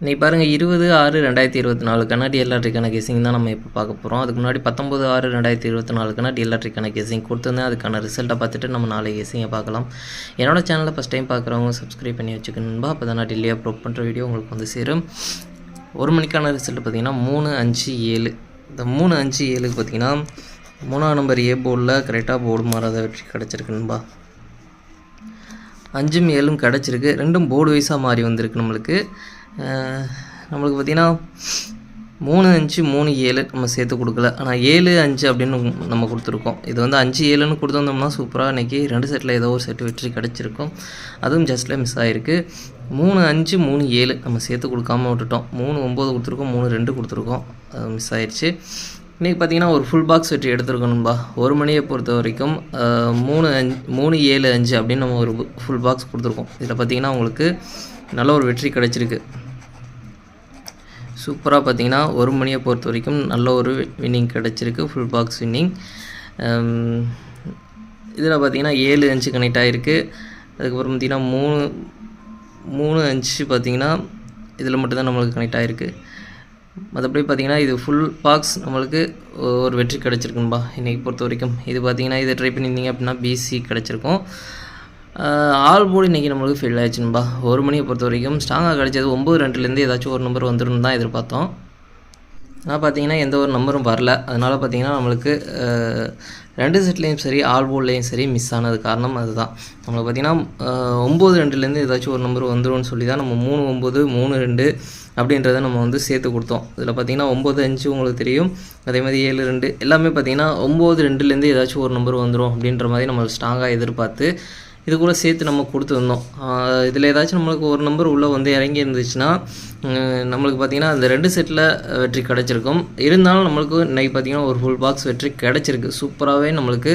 இன்றைக்கி பாருங்கள் இருபது ஆறு ரெண்டாயிரத்தி இருபத்தி நாலுக்கான டிஎல்ஆர்டிக்கான கேசிங் தான் நம்ம இப்போ பார்க்க போகிறோம் அதுக்கு முன்னாடி பத்தொம்பது ஆறு ரெண்டாயிரத்தி இருபத்தி நாலுக்கான டிஎல்ஆர்டிக்கான கேசிங் கொடுத்துருந்தேன். அதுக்கான ரிசல்ட்டை பார்த்துட்டு நம்ம நாளை கேசிங்கை பார்க்கலாம். என்னோட சேனலை ஃபஸ்ட் டைம் பார்க்குறவங்க சப்ஸ்கிரைப் பண்ணி வச்சுக்கணும்பா அப்போ தான் நான் டெல்லி அப்லோட் பண்ணுற வீடியோ உங்களுக்கு வந்து சேரும். ஒரு மணிக்கான ரிசல்ட் பார்த்தீங்கன்னா மூணு அஞ்சு ஏழு. இந்த மூணு அஞ்சு ஏழுக்கு பார்த்தீங்கன்னா மூணாம் நம்பர் ஏ போர்டில் கரெக்டாக போர்டு மாறாத வெற்றி கிடச்சிருக்குன்பா அஞ்சும் ஏழும் கிடச்சிருக்கு. ரெண்டும் போர்டு வைஸாக மாறி வந்திருக்கு நம்மளுக்கு. நம்மளுக்கு பார்த்திங்கன்னா மூணு அஞ்சு மூணு ஏழு நம்ம சேர்த்து கொடுக்கல. ஆனால் ஏழு அஞ்சு அப்படின்னு நம்ம கொடுத்துருக்கோம். இது வந்து அஞ்சு ஏழுன்னு கொடுத்துருந்தோம்னா சூப்பராக இன்றைக்கி ரெண்டு செட்டில் ஏதோ ஒரு செட்டு வெற்றி கிடச்சிருக்கும். அதுவும் ஜஸ்ட்டில் மிஸ் ஆகிருக்கு மூணு அஞ்சு மூணு ஏழு நம்ம சேர்த்து கொடுக்காம விட்டுட்டோம். மூணு ஒம்பது கொடுத்துருக்கோம் மூணு ரெண்டு கொடுத்துருக்கோம். அது மிஸ் ஆயிடுச்சு. இன்றைக்கி பார்த்தீங்கன்னா ஒரு ஃபுல் பாக்ஸ் வெற்றி எடுத்துருக்கணும்பா. ஒரு மணியை பொறுத்த வரைக்கும் மூணு அஞ்சு மூணு ஏழு அஞ்சு அப்படின்னு நம்ம ஒரு ஃபுல் பாக்ஸ் கொடுத்துருக்கோம். இதில் பார்த்தீங்கன்னா உங்களுக்கு நல்ல ஒரு வெற்றி கிடச்சிருக்கு. சூப்பராக பார்த்தீங்கன்னா ஒரு மணியை பொறுத்த வரைக்கும் நல்ல ஒரு வின்னிங் கிடச்சிருக்கு. ஃபுல் பாக்ஸ் வின்னிங் இதில் பார்த்தீங்கன்னா ஏழு அஞ்சு கனெக்ட் ஆகிருக்கு அதுக்கப்புறம் பார்த்திங்கன்னா மூணு மூணு அஞ்சு பார்த்தீங்கன்னா இதில் மட்டும்தான் நம்மளுக்கு கனெக்ட் ஆகிருக்கு மற்றபடி பார்த்தீங்கன்னா இது ஃபுல் பாக்ஸ் நம்மளுக்கு ஒரு வெற்றி கிடச்சிருக்குன்பா இன்றைக்கி பொறுத்த வரைக்கும் இது பார்த்தீங்கன்னா இதை ட்ரை பண்ணியிருந்தீங்க அப்படின்னா பிசி கிடச்சிருக்கும். ஆல் போர்டு இன்றைக்கி நம்மளுக்கு ஃபெயில் ஆயிடுச்சுன்பா. ஒரு மணியை பொறுத்த வரைக்கும் ஸ்ட்ராங்காக கிடச்சது ஒம்பது ரெண்டுலேருந்து ஏதாச்சும் ஒரு நம்பர் வந்துடும் தான் எதிர்பார்த்தோம். ஆனால் பார்த்தீங்கன்னா எந்த ஒரு நம்பரும் வரல. அதனால் பார்த்தீங்கன்னா நம்மளுக்கு ரெண்டு செட்லேயும் சரி ஆல் போர்ட்லேயும் சரி மிஸ் ஆனது காரணம் அதுதான். நம்மளுக்கு பார்த்தீங்கன்னா ஒம்பது ரெண்டுலேருந்து ஏதாச்சும் ஒரு நம்பர் வந்துரும்னு சொல்லி தான் நம்ம மூணு ஒம்பது மூணு ரெண்டு அப்படின்றத நம்ம வந்து சேர்த்து கொடுத்தோம். இதில் பார்த்தீங்கன்னா ஒம்பது அஞ்சு உங்களுக்கு தெரியும். அதே மாதிரி ஏழு ரெண்டு எல்லாமே பார்த்தீங்கன்னா ஒம்பது ரெண்டுலேருந்து ஏதாச்சும் ஒரு நம்பர் வந்துடும் அப்படின்ற மாதிரி நம்ம ஸ்ட்ராங்காக எதிர்பார்த்து இது கூட சேர்த்து நம்ம கொடுத்துருந்தோம். இதில் ஏதாச்சும் நம்மளுக்கு ஒரு நம்பர் உள்ளே வந்து இறங்கி இருந்துச்சுன்னா நம்மளுக்கு பார்த்திங்கன்னா அந்த ரெண்டு செட்டில் வெற்றி கிடச்சிருக்கும். இருந்தாலும் நம்மளுக்கு இன்னைக்கு பார்த்திங்கன்னா ஒரு ஃபுல் பாக்ஸ் வெற்றி கிடச்சிருக்கு. சூப்பராகவே நம்மளுக்கு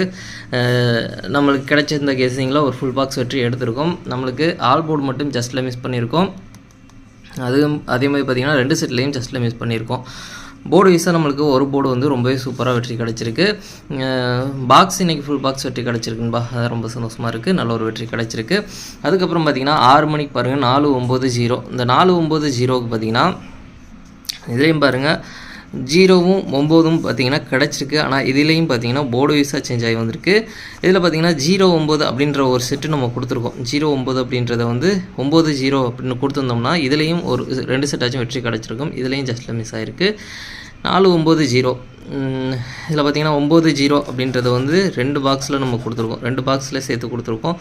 நம்மளுக்கு கிடச்சிருந்த கேசிங்கில் ஒரு ஃபுல் பாக்ஸ் வெற்றி எடுத்திருக்கோம். நம்மளுக்கு ஆல் போர்டு மட்டும் ஜஸ்ட்டில் மிஸ் பண்ணியிருக்கோம். அதுவும் அதே மாதிரி பார்த்திங்கன்னா ரெண்டு செட்லேயும் ஜஸ்ட்டில் மிஸ் பண்ணியிருக்கோம். போர்டு வைஸாக நம்மளுக்கு ஒரு போர்டு வந்து ரொம்பவே சூப்பராக வெற்றி கிடச்சிருக்கு. பாக்ஸ் இன்னைக்கு ஃபுல் பாக்ஸ் வெற்றி கிடச்சிருக்குன்பா அது ரொம்ப சந்தோஷமாக இருக்குது நல்ல ஒரு வெற்றி கிடச்சிருக்கு. அதுக்கப்புறம் பார்த்திங்கன்னா ஆறு மணிக்கு பாருங்கள் நாலு ஒம்பது ஜீரோ. இந்த நாலு ஒம்பது ஜீரோவுக்கு பார்த்திங்கன்னா இதுலேயும் பாருங்கள் ஜீரோவும் ஒம்போதும் பார்த்தீங்கன்னா கிடச்சிருக்கு. ஆனால் இதுலேயும் பார்த்தீங்கன்னா போர்டு வைஸாக சேஞ்ச் ஆகி வந்திருக்கு. இதில் பார்த்தீங்கன்னா ஜீரோ ஒம்பது அப்படின்ற ஒரு செட்டு நம்ம கொடுத்துருக்கோம். ஜீரோ ஒம்பது அப்படின்றத வந்து ஒம்பது ஜீரோ அப்படின்னு கொடுத்துருந்தோம்னா இதுலேயும் ஒரு ரெண்டு செட்டாச்சும் வெற்றி கிடச்சிருக்கும். இதுலேயும் ஜஸ்ட்டில் மிஸ் ஆகிருக்கு நாலு ஒம்பது ஜீரோ. இதில் பார்த்தீங்கன்னா ஒம்பது ஜீரோ அப்படின்றத வந்து ரெண்டு பாக்ஸில் நம்ம கொடுத்துருக்கோம். ரெண்டு பாக்ஸில் சேர்த்து கொடுத்துருக்கோம்.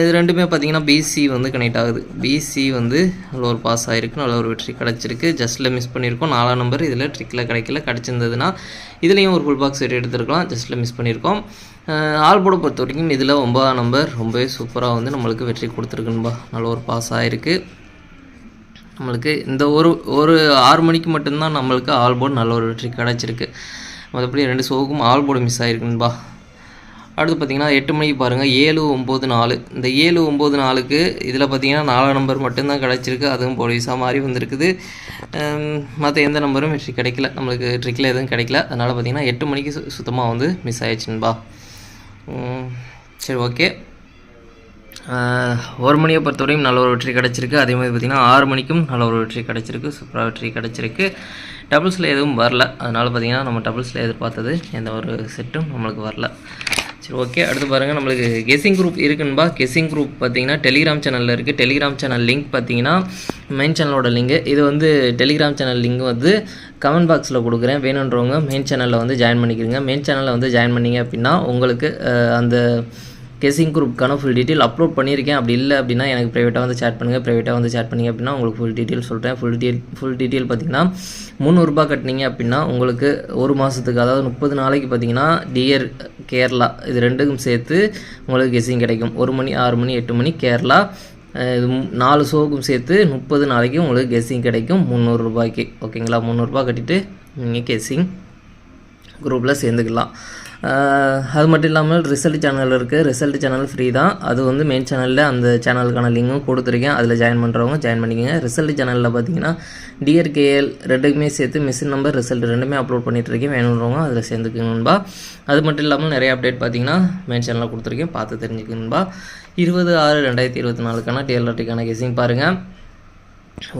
இது ரெண்டுமே பார்த்தீங்கன்னா பிசி வந்து கனெக்ட் ஆகுது. பிசி வந்து நல்ல ஒரு பாஸ் ஆகிருக்கு நல்ல ஒரு வெற்றி கிடச்சிருக்கு. ஜஸ்ட்டில் மிஸ் பண்ணியிருக்கோம். நாலாம் நம்பர் இதில் ட்ரிக்கில் கிடைக்கல கிடச்சிருந்ததுன்னா இதுலேயும் ஒரு ஃபுல் பாக்ஸ் வெற்றி எடுத்துருக்கலாம். ஜஸ்ட்டில் மிஸ் பண்ணியிருக்கோம். ஆல் போர்டை பொறுத்த வரைக்கும் இதில் ஒன்பதாம் நம்பர் ரொம்பவே சூப்பராக வந்து நம்மளுக்கு வெற்றி கொடுத்துருக்குன்பா. நல்ல ஒரு பாஸ் ஆகிருக்கு நம்மளுக்கு இந்த ஒரு ஒரு ஆறு மணிக்கு மட்டும்தான் நம்மளுக்கு ஆல் போர்டு நல்ல ஒரு வெற்றி கிடச்சிருக்கு. மற்றபடி ரெண்டு ஷோவுக்கும் ஆல் போர்டு மிஸ் ஆகிருக்குன்பா அடுத்து பார்த்தீங்கன்னா எட்டு மணிக்கு பாருங்கள் ஏழு ஒம்பது நாலு. இந்த ஏழு ஒம்பது நாலுக்கு இதில் பார்த்தீங்கன்னா நாலாம் நம்பர் மட்டும்தான் கிடச்சிருக்கு. அதுவும் போலீஸாக மாறி வந்திருக்குது. மற்ற எந்த நம்பரும் வெற்றி கிடைக்கல. நம்மளுக்கு ட்ரிக்கில் எதுவும் கிடைக்கல. அதனால் பார்த்தீங்கன்னா எட்டு மணிக்கு சு சுத்தமாக வந்து மிஸ் ஆயிடுச்சுன்பா சரி ஓகே ஒரு மணியை பொறுத்தவரையும் நல்ல ஒரு வெற்றி கிடச்சிருக்கு. அதே மாதிரி பார்த்திங்கன்னா ஆறு மணிக்கும் நல்ல ஒரு வெற்றி கிடச்சிருக்கு. சூப்பராக வெற்றி கிடச்சிருக்கு. டபுள்ஸில் எதுவும் வரல. அதனால் பார்த்திங்கன்னா நம்ம டபுள்ஸில் எதிர்பார்த்தது எந்த ஒரு செட்டும் நம்மளுக்கு வரல. சரி ஓகே அடுத்து பாருங்கள் நம்மளுக்கு கெஸிங் குரூப் இருக்குன்பா கெஸிங் குரூப் பார்த்தீங்கன்னா டெலிகிராம் சேனலில் இருக்குது டெலிகிராம் சேனல் லிங்க் பார்த்தீங்கன்னா மெயின் சேனலோட லிங்க் இது வந்து டெலிகிராம் சேனல் லிங்க் வந்து கமெண்ட் பாக்ஸில் கொடுக்குறேன். வேணுன்றவங்க மெயின் சேனலில் வந்து ஜாயின் பண்ணிக்கிறீங்க. மெயின் சேனலில் வந்து ஜாயின் பண்ணீங்க அப்படின்னா உங்களுக்கு அந்த கெஸிங் குரூப்க்கான ஃபுல் டீட்டெயில் அப்லோட் பண்ணியிருக்கேன். அப்படி இல்லை அப்படின்னா எனக்கு ப்ரைவேட்டாக வந்து சேட் பண்ணுங்கள் ப்ரைவேட்டாக வந்து சேட் பண்ணிங்க அப்படின்னா உங்களுக்கு ஃபுல் டீட்டெயில் சொல்கிறேன் ஃபுல் டீட்டெயில் ஃபுல் டீட்டெயில் பார்த்தீங்கன்னா முந்நூறுரூபா கட்டினீங்க அப்படின்னா உங்களுக்கு ஒரு மாதத்துக்கு அதாவது முப்பது நாளைக்கு பார்த்தீங்கன்னா டியர் கேரளா இது ரெண்டுக்கும் சேர்த்து உங்களுக்கு கெஸிங் கிடைக்கும். ஒரு மணி ஆறு மணி எட்டு மணி கேரளா இது நாலு ஷோவுக்கும் சேர்த்து முப்பது நாளைக்கு உங்களுக்கு கெஸ்ஸிங் கிடைக்கும். முந்நூறுரூபாய்க்கு. ஓகேங்களா? முந்நூறுரூபா கட்டிட்டு நீங்கள் கெஸ்ஸிங் குரூப்பில் சேர்ந்துக்கலாம். அது மட்டும் இல்லாமல் ரிசல்ட் சேனல் இருக்குது ரிசல்ட் சேனல் ஃப்ரீ தான். அது வந்து மெயின் சேனலில் அந்த சேனலுக்கான லிங்கும் கொடுத்துருக்கேன். அதில் ஜாயின் பண்ணுறவங்க ஜாயின் பண்ணிக்கோங்க. ரிசல்ட் சேனலில் பார்த்தீங்கன்னா டிஆர்கேஎல் ரெண்டுக்குமே சேர்த்து மிஷின் நம்பர் ரிசல்ட் ரெண்டுமே அப்லோட் பண்ணிகிட்ருக்கேன் வேணுன்றவங்க அதில் சேர்ந்துக்கணும்பா அது மட்டும் இல்லாமல் நிறைய அப்டேட் பார்த்தீங்கன்னா மெயின் சேனலில் கொடுத்துருக்கேன். பார்த்து தெரிஞ்சுக்கணும்பா இருபது ஆறு ரெண்டாயிரத்தி இருபத்தி நாலுக்கான டிஎல்ஆர்டிக்கான கெஸிங் பாருங்கள்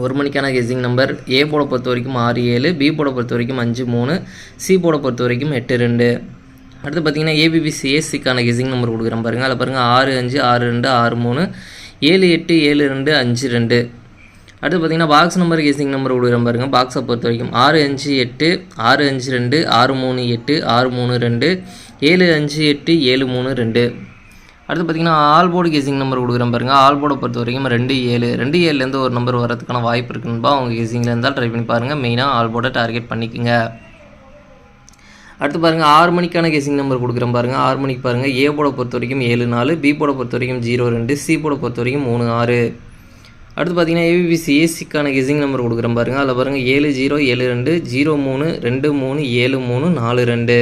ஒரு மணிக்கான கெஸிங் நம்பர் ஏ போட பொறுத்த வரைக்கும் ஆறு ஏழு பி போட பொறுத்த வரைக்கும் அஞ்சு மூணு சி போட பொறுத்த வரைக்கும் எட்டு ரெண்டு. அடுத்து பார்த்தீங்கன்னா ஏபிபி சிஎஸ்சிக்கான நம்பர் கொடுக்குறேன் பாருங்கள் அதில் பாருங்கள் ஆறு அஞ்சு ஆறு ரெண்டு ஆறு மூணு ஏழு எட்டு ஏழு ரெண்டு அஞ்சு ரெண்டு. அடுத்து பார்த்தீங்கன்னா பாக்ஸ் நம்பர் கெசிங் நம்பர் கொடுக்குறேன் பாருங்கள் பாக்ஸை பொறுத்த வரைக்கும் ஆறு அஞ்சு எட்டு ஆறு அஞ்சு ரெண்டு ஆறு மூணு எட்டு ஆறு மூணு ரெண்டு ஏழு அஞ்சு எட்டு ஏழு மூணு ரெண்டு. அடுத்து பார்த்தீங்கன்னா ஆல் போர்டு நம்பர் கொடுக்குறேன் பாருங்க. ஆல் போர்டை பொறுத்த வரைக்கும் ரெண்டு ஏழு ரெண்டு ஏழுலேருந்து ஒரு நம்பர் வரதுக்கான வாய்ப்பு இருக்குன்னு அவங்க கெசிங்கில் இருந்தால் ட்ரை பண்ணி பாருங்கள் மெயினாக ஆல் போர்டை டார்கெட் பண்ணிக்கோங்க. அடுத்து பாருங்கள் ஆறு மணிக்கான கேசிங் நம்பர் கொடுக்குறேன் பாருங்கள் ஆறு மணிக்கு பாருங்கள் ஏ போட பொறுத்த வரைக்கும் ஏழு நாலு பி போட பொறுத்த வரைக்கும் ஜீரோ ரெண்டு சி போட பொறுத்த வரைக்கும் மூணு ஆறு. அடுத்து பார்த்தீங்கன்னா ஏபிபிசி ஏசிக்கான கெஸிங் நம்பர் கொடுக்குறேன் பாருங்கள் அதில் பாருங்கள் ஏழு ஜீரோ ஏழு ரெண்டு ஜீரோ மூணு ரெண்டு மூணு ஏழு மூணு நாலு ரெண்டு.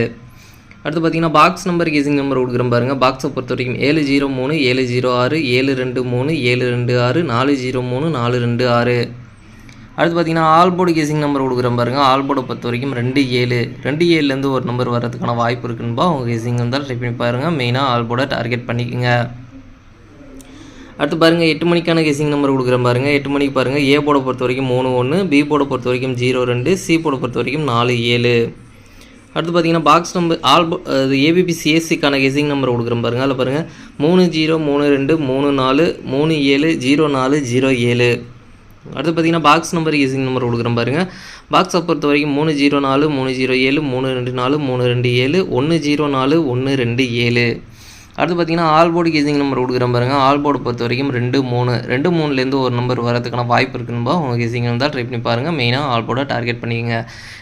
அடுத்து பார்த்தீங்கன்னா பாக்ஸ் நம்பர் கெஸிங் நம்பர் கொடுக்குறேன் பாருங்கள் பாக்ஸை பொறுத்த வரைக்கும் ஏழு ஜீரோ மூணு ஏழு ஜீரோ ஆறு ஏழு ரெண்டு மூணு ஏழு ரெண்டு ஆறு நாலு ஜீரோ மூணு நாலு ரெண்டு ஆறு. அடுத்து பார்த்தீங்கன்னா ஆல்போர்டு கேசிங் நம்பர் கொடுக்குறேன் பாருங்கள் ஆல் பொறுத்த வரைக்கும் ரெண்டு ஏழு ரெண்டு ஏழுலேருந்து ஒரு நம்பர் வர்றதுக்கான வாய்ப்பு இருக்குன்பா. அவங்க கேசிங் இருந்தால் ட்ரை பண்ணி பாருங்கள் மெயினாக ஆல் டார்கெட் பண்ணிக்கோங்க. அடுத்து பாருங்கள் எட்டு மணிக்கான கெஸிங் நம்பர் கொடுக்குறேன் பாருங்கள் எட்டு மணிக்கு பாருங்கள் ஏ போட பொறுத்த வரைக்கும் மூணு ஒன்று பி போட பொறுத்த வரைக்கும் ஜீரோ ரெண்டு சி போட பொறுத்த வரைக்கும் நாலு ஏழு. அடுத்து பார்த்தீங்கன்னா பாக்ஸ் நம்பர் ஆல்போ அது ஏபிபி சிஎஸ்சிக்கான கெஸிங் நம்பர் கொடுக்குறேன் பாருங்கள் அதில் பாருங்கள் மூணு ஜீரோ மூணு ரெண்டு மூணு நாலு மூணு ஏழு ஜீரோ நாலு ஜீரோ ஏழு. அடுத்து பார்த்தீங்கன்னா பாக்ஸ் நம்பர் ஈஸிங் நம்பர் கொடுக்குறேன் பாருங்கள் பாக்ஸை பொறுத்த வரைக்கும் மூணு ஜீரோ நாலு மூணு ஜீரோ ஏழு மூணு ரெண்டு நாலு மூணு ரெண்டு ஏழு ஒன்று ஜீரோ நாலு ஒன்று ரெண்டு ஏழு. அடுத்து பார்த்தீங்கன்னா ஆல் போர்டு கேசிங் நம்பர் கொடுக்குறேன் பாருங்கள் ஆல் போர்டு பொறுத்த வரைக்கும் ரெண்டு மூணு ரெண்டு மூணுலேருந்து ஒரு நம்பர் வரதுக்கான வாய்ப்பு இருக்குன்னு உங்கள் கேசிங் இருந்தால் ட்ரை பண்ணி பாருங்கள் மெயினாக ஆல் போர்டை டார்கெட் பண்ணிக்கங்க.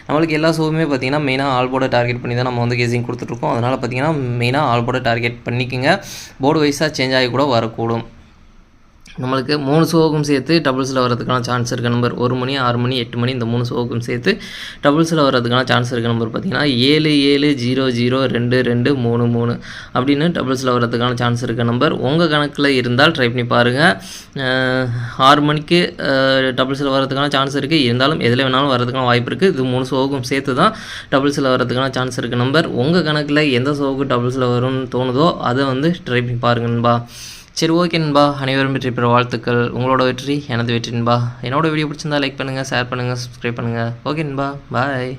நம்மளுக்கு எல்லா ஷோவுமே பார்த்தீங்கன்னா மெயினாக ஆல் போர்டை டார்கெட் பண்ணி தான் நம்ம வந்து கேசிங் கொடுத்துட்ருக்கோம் அதனால் பார்த்தீங்கன்னா மெயினாக ஆல் போர்டை டார்கெட் பண்ணிக்கங்க. போர்டு வைஸாக சேஞ்ச் ஆகி கூட வரக்கூடும். நம்மளுக்கு மூணு ஷோவுக்கும் சேர்த்து டபுள்ஸில் வரதுக்கான சான்ஸ் இருக்க நம்பர் ஒரு மணி ஆறு மணி எட்டு மணி இந்த மூணு ஷோவுக்கும் சேர்த்து டபுள்ஸில் வரதுக்கான சான்ஸ் இருக்க நம்பர் பார்த்தீங்கன்னா ஏழு ஏழு ஜீரோ ஜீரோ ரெண்டு ரெண்டு மூணு மூணு அப்படின்னு டபுள்ஸில் வரதுக்கான சான்ஸ் இருக்க நம்பர் உங்கள் கணக்கில் இருந்தால் ட்ரை பண்ணி பாருங்கள் ஆறு மணிக்கு டபுள்ஸில் வரதுக்கான சான்ஸ் இருக்குது இருந்தாலும் எதில் வேணாலும் வரதுக்கான வாய்ப்பு இருக்குது இது மூணு ஷோவுக்கும் சேர்த்து தான் டபுள்ஸில் வரதுக்கான சான்ஸ் இருக்க நம்பர் உங்கள் கணக்கில் எந்த ஷோவுக்கு டபுள்ஸில் வரும்னு தோணுதோ அதை வந்து ட்ரை பண்ணி பாருங்க நண்பா. சரி ஓகே நண்பா. அனைவரும் வெற்றி பெற வாழ்த்துக்கள். உங்களோட வெற்றி எனது வெற்றி நண்பா. என்னோட வீடியோ பிடிச்சிருந்தா லைக் பண்ணுங்கள் ஷேர் பண்ணுங்கள் சப்ஸ்கிரைப் பண்ணுங்கள் ஓகே நண்பா. பாய்